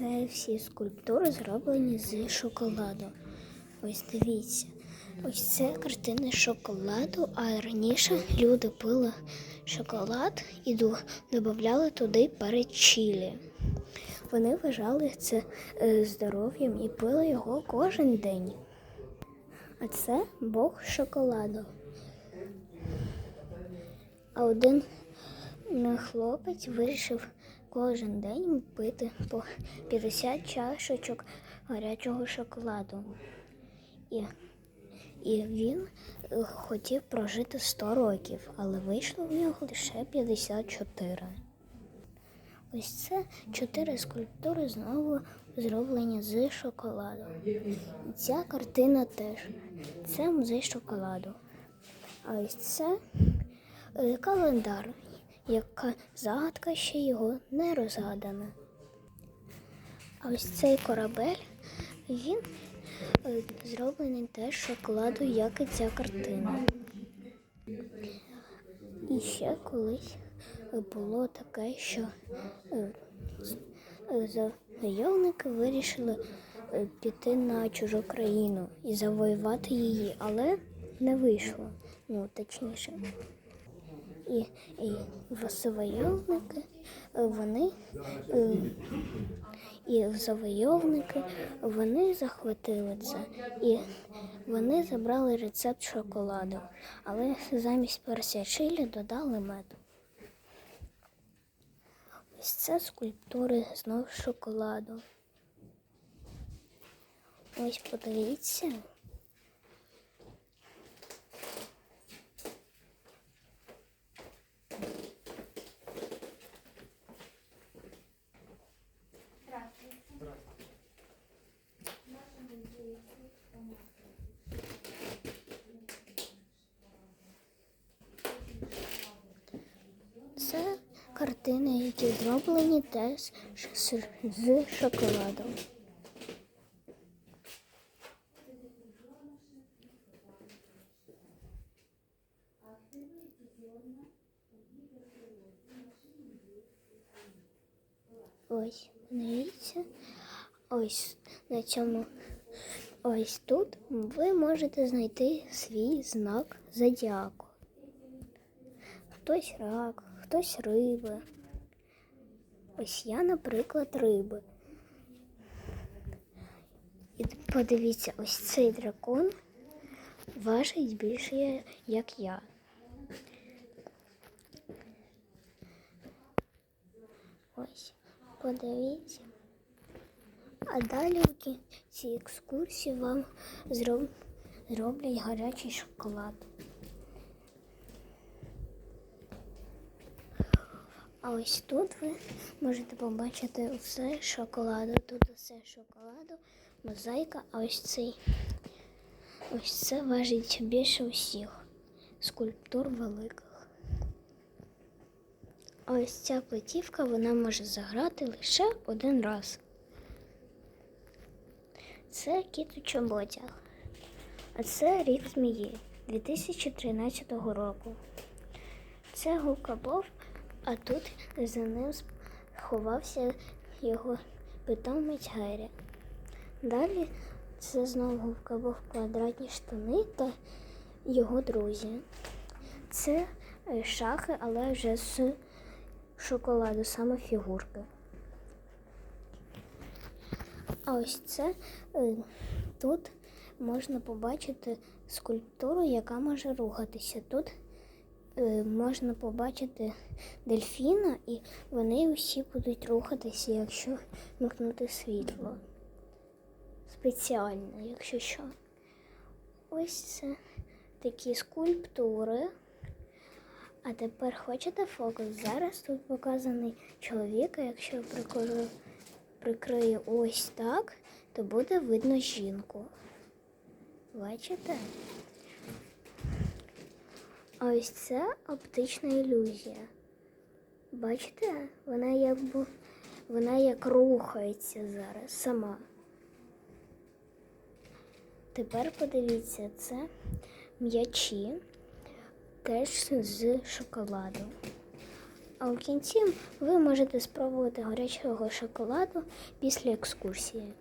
Це всі скульптури зроблені з шоколаду. Ось дивіться. Ось це картини шоколаду, а раніше люди пили шоколад і додавали туди перед чилі. Вони вважали це е, здоров'ям і пили його кожен день. А це Бог шоколаду. А один хлопець вирішив кожен день пити по 50 чашечок гарячого шоколаду. І, і він хотів прожити 100 років, але вийшло в нього лише 54. Ось це чотири скульптури знову зроблені з шоколаду. Ця картина теж. Це музей шоколаду. А ось це е, календар, яка загадка ще його не розгадана. А ось цей корабель, він е, зроблений теж шоколаду, як і ця картина. І ще колись е, було таке, що е, завойовники вирішили піти на чужу країну і завоювати її, але не вийшло. Ну, точніше. І, і завойовники, вони е, і завойовники вони захватили це. І вони забрали рецепт шоколаду, але замість перця чилі додали мед. Ось це скульптури знов шоколаду. Ось подивіться. Це картини, які зроблені теж з, шоколадом. Ось, дивіться. Ось на цьому. Ось тут ви можете знайти свій знак зодіаку. Хтось рак, хтось риби. Ось я, наприклад, риби. І подивіться, ось цей дракон важить більше, як я. Ось, подивіться. А далі в кінці екскурсії вам зроб... зроблять гарячий шоколад. А ось тут ви можете побачити все шоколаду. Тут все шоколаду, мозаїка, а ось цей ось це важить більше усіх скульптур великих. А ось ця платівка вона може заграти лише один раз. Це кіт у. А це рік змії 2013 року. Це гукабов, а тут за ним ховався його питомець Гері. Далі це знову гукабов квадратні штани та його друзі. Це е, шахи, але вже з шоколаду, саме фігурки. А ось це е, тут можна побачити скульптуру, яка може рухатися. Тут е, можна побачити дельфіна, і вони усі будуть рухатися, якщо вмикнути світло. Спеціально, якщо що. Ось це такі скульптури. А тепер хочете фокус? Зараз тут показаний чоловік, якщо я прикрию, прикрию ось так, то буде видно жінку. Бачите? Ось це оптична ілюзія. Бачите? Вона якби вона як рухається зараз сама. Тепер подивіться, це м'ячі теж з шоколаду. А у кінці ви можете спробувати гарячого шоколаду після екскурсії.